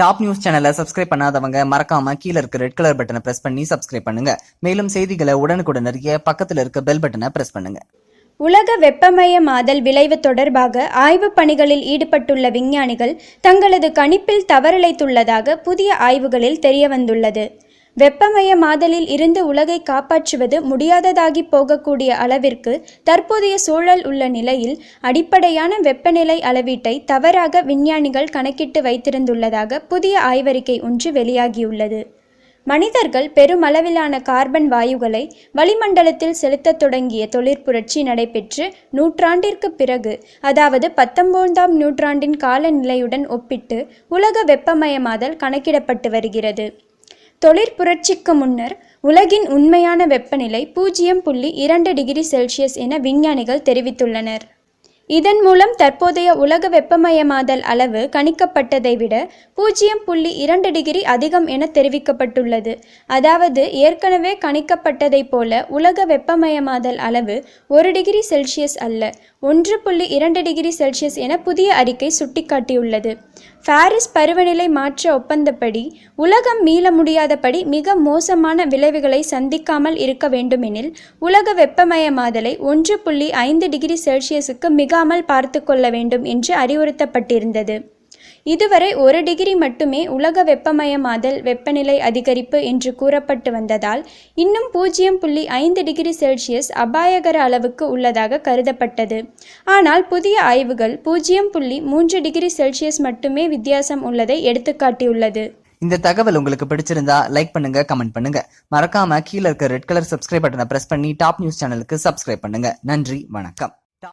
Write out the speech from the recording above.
Top news சேனலை subscribe பண்ணாதவங்க மறக்காம கீழ இருக்க ரெட் கலர் பட்டனை பிரஸ் பண்ணி சப்ஸ்கிரைப் பண்ணுங்க. மேலும் செய்திகளை உடனுக்குடன் அறிய பக்கத்தில் இருக்க பெல் பட்டனை பிரஸ் பண்ணுங்க. உலக வெப்பமயமாதல் விளைவு தொடர்பாக ஆய்வுப் பணிகளில் ஈடுபட்டுள்ள விஞ்ஞானிகள் தங்களது கணிப்பில் தவறிழைத்துள்ளதாக புதிய ஆய்வுகளில் தெரியவந்துள்ளது. வெப்பமயமாதலில் இருந்து உலகை காப்பாற்றுவது முடியாததாகி போகக்கூடிய அளவிற்கு தற்போதைய சூழல் உள்ள நிலையில் அடிப்படையான வெப்பநிலை அளவீட்டை தவறாக விஞ்ஞானிகள் கணக்கிட்டு வைத்திருந்துள்ளதாக புதிய ஆய்வறிக்கை ஒன்று வெளியாகியுள்ளது. மனிதர்கள் பெருமளவிலான கார்பன் வாயுகளை வளிமண்டலத்தில் செலுத்தத் தொடங்கிய தொழிற்புரட்சி நடைபெற்று நூற்றாண்டிற்கு பிறகு அதாவது பத்தொன்பதாம் நூற்றாண்டின் காலநிலையுடன் ஒப்பிட்டு உலக வெப்பமயமாதல் கணக்கிடப்பட்டு வருகிறது. தொழிற்புரட்சிக்கு முன்னர் உலகின் உண்மையான வெப்பநிலை பூஜ்ஜியம் புள்ளி இரண்டு டிகிரி செல்சியஸ் என விஞ்ஞானிகள் தெரிவித்துள்ளனர். இதன் மூலம் தற்போதைய உலக வெப்பமயமாதல் அளவு கணிக்கப்பட்டதை விட பூஜ்ஜியம் புள்ளி இரண்டு டிகிரி அதிகம் என தெரிவிக்கப்பட்டுள்ளது. அதாவது ஏற்கனவே கணிக்கப்பட்டதைப் போல உலக வெப்பமயமாதல் அளவு ஒரு டிகிரி செல்சியஸ் அல்ல ஒன்று புள்ளி இரண்டு டிகிரி செல்சியஸ் என புதிய அறிக்கை சுட்டிக்காட்டியுள்ளது. பாரிஸ் பருவநிலை மாற்ற ஒப்பந்தப்படி உலகம் மீள முடியாதபடி மிக மோசமான விளைவுகளை சந்திக்காமல் இருக்க வேண்டுமெனில் உலக வெப்பமயமாதலை ஒன்று புள்ளி ஐந்து டிகிரி செல்சியஸுக்கு மிகாமல் பார்த்து கொள்ள வேண்டும் என்று அறிவுறுத்தப்பட்டிருந்தது. இதுவரை ஒரு டிகிரி மட்டுமே உலக வெப்பமயமாதல் வெப்பநிலை அதிகரிப்பு என்று கூறப்பட்டு வந்ததால் இன்னும் பூஜ்ஜியம் புள்ளி ஐந்து டிகிரி செல்சியஸ் அபாயகர அளவுக்கு உள்ளதாக கருதப்பட்டது. ஆனால் புதிய ஆய்வுகள் பூஜ்ஜியம் புள்ளி மூன்று டிகிரி செல்சியஸ் மட்டுமே வித்தியாசம் உள்ளதை எடுத்துக்காட்டியுள்ளது. இந்த தகவல் உங்களுக்கு பிடிச்சிருந்தா லைக் பண்ணுங்க கமெண்ட் பண்ணுங்க. மறக்காம கீழே இருக்க ரெட் கலர் சப்ஸ்கிரைப் பட்டனை பிரஸ் பண்ணி டாப் நியூஸ் சேனலுக்கு சப்ஸ்கிரைப் பண்ணுங்க. நன்றி வணக்கம்.